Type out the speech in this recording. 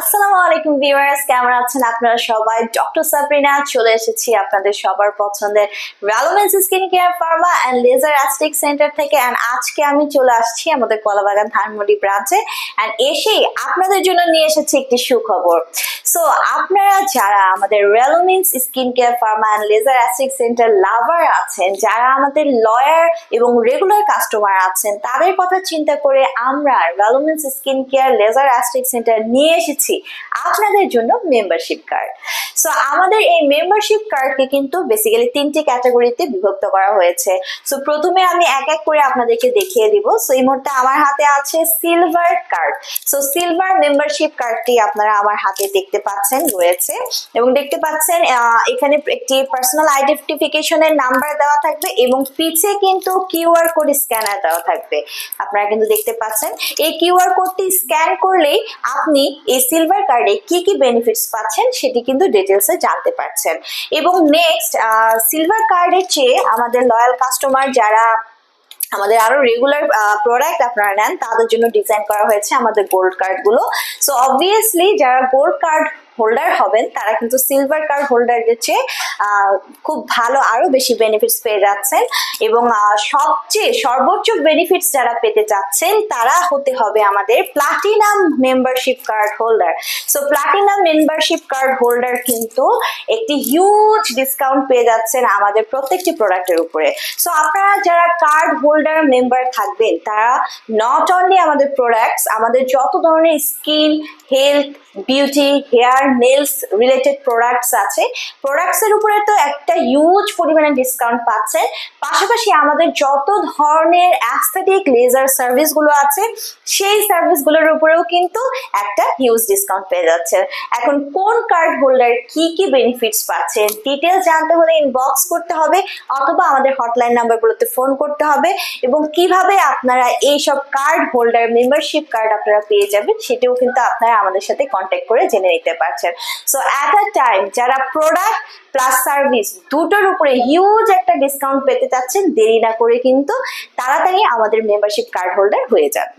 আসসালামু আলাইকুম ভিউয়ার্স, কেমন আছেন আপনারা সবাই? ডক্টর সাবরিনা চলে এসেছি আপনাদের সবার পছন্দের ভ্যালোমেন্স skin care pharma and laser aesthetic centre থেকে অ্যান্ড আজকে আমি চলে আসছি আমাদের কলাবাগান ধানমন্ডি ব্রাঞ্চে অ্যান্ড এসেই আপনাদের জন্য নিয়ে এসেছি একটি সুখবর। সো আপনারা যারা আমাদের রেলোমিন্স skin care pharma and laser aesthetic centre lover আছেন, যারা আমাদের লয়ার এবং রেগুলার কাস্টমার আছেন, তাদের কথা চিন্তা করে আমরা রেলোমিন্স skin care laser aesthetic centre নিয়ে এসেছি আপনাদের জন্য মেম্বারশিপ কার্ড সো আমাদের এই মেম্বারশিপ কার্ডকে কিন্তু বেসিক্যালি তিনটি ক্যাটাগরিতে বিভক্ত করা হয়েছে। সো প্রথমে আমি এক এক করে আপনাদেরকে দেখিয়ে দিব। সো এই মুহূর্তে আমার হাতে আছে silver card so silver membership কার্ডটি আপনারা আমার হাতে দেখতে পাচ্ছেন, রয়েছে। এবং দেখতে পাচ্ছেন এখানে একটি পার্সোনাল আইডেন্টিফিকেশনের নাম্বার দেওয়া থাকবে এবং পিছে কিন্তু কিউআর কোড স্ক্যানার দেওয়া থাকবে। আপনারা কিন্তু দেখতে পাচ্ছেন, এই কিউআর কোডটি স্ক্যান করলেই আপনি এই সিলভার কার্ডে কি কি বেনিফিটস পাচ্ছেন সেটি কিন্তু ডিটেলসে জানতে পারছেন। এবং নেক্সট সিলভার কার্ডের চেয়ে আমাদের লয়াল কাস্টমার যারা আমাদের আরও রেগুলার প্রোডাক্ট আপনারা নেন, তাদের জন্য ডিজাইন করা হয়েছে আমাদের গোল্ড কার্ডগুলো সো অবভিয়াসলি যারা গোল্ড কার্ড হোল্ডার হবেন, তারা কিন্তু সিলভার কার্ড হোল্ডারদের চেয়ে খুব ভালো আরও বেশি বেনিফিটস পেয়ে যাচ্ছেন এবং সবচেয়ে সর্বোচ্চ বেনিফিটস যারা পেতে চাচ্ছেন, তারা হতে হবে আমাদের platinum membership card holder so platinum membership card holder কিন্তু একটি হিউজ ডিসকাউন্ট পেয়ে যাচ্ছেন আমাদের প্রত্যেকটি প্রোডাক্টের উপরে। সো আপনারা যারা কার্ড হোল্ডার মেম্বার থাকবেন, তারা নট অনলি আমাদের প্রোডাক্টস আমাদের যত ধরনের skin health beauty hair nails related products আছে। প্রোডাক্টস এর উপরে তো একটা হিউজ পরিমাণে ডিসকাউন্ট পাচ্ছেন। পাশাপাশি আমাদের যত ধরনের অ্যাস্থেটিক লেজার সার্ভিসগুলো আছে, সেই সার্ভিসগুলোর উপরেও কিন্তু একটা হিউজ ডিসকাউন্ট পেয়ে যাচ্ছে এখন কোন কার্ড হোল্ডার কি কি বেনিফিটস পাচ্ছে ডিটেলস জানতে হলে ইনবক্স করতে হবে, অথবা আমাদের হটলাইন নাম্বারগুলোতে ফোন করতে হবে, এবং কীভাবে আপনারা এইসব কার্ড হোল্ডার মেম্বারশিপ কার্ড আপনারা পেয়ে যাবেন, সেটাও কিন্তু আপনারা আমাদের সাথে কন্ট্যাক্ট করে জেনে নিতে পারছেন সো অ্যাট আ টাইম যারা প্রোডাক্ট প্লাস সার্ভিস দুটোর উপরে হিউজ একটা ডিসকাউন্ট পেতে চাচ্ছেন, দেরি না করে কিন্তু তাড়াতাড়ি আমাদের মেম্বারশিপ কার্ড হোল্ডার হয়ে যান।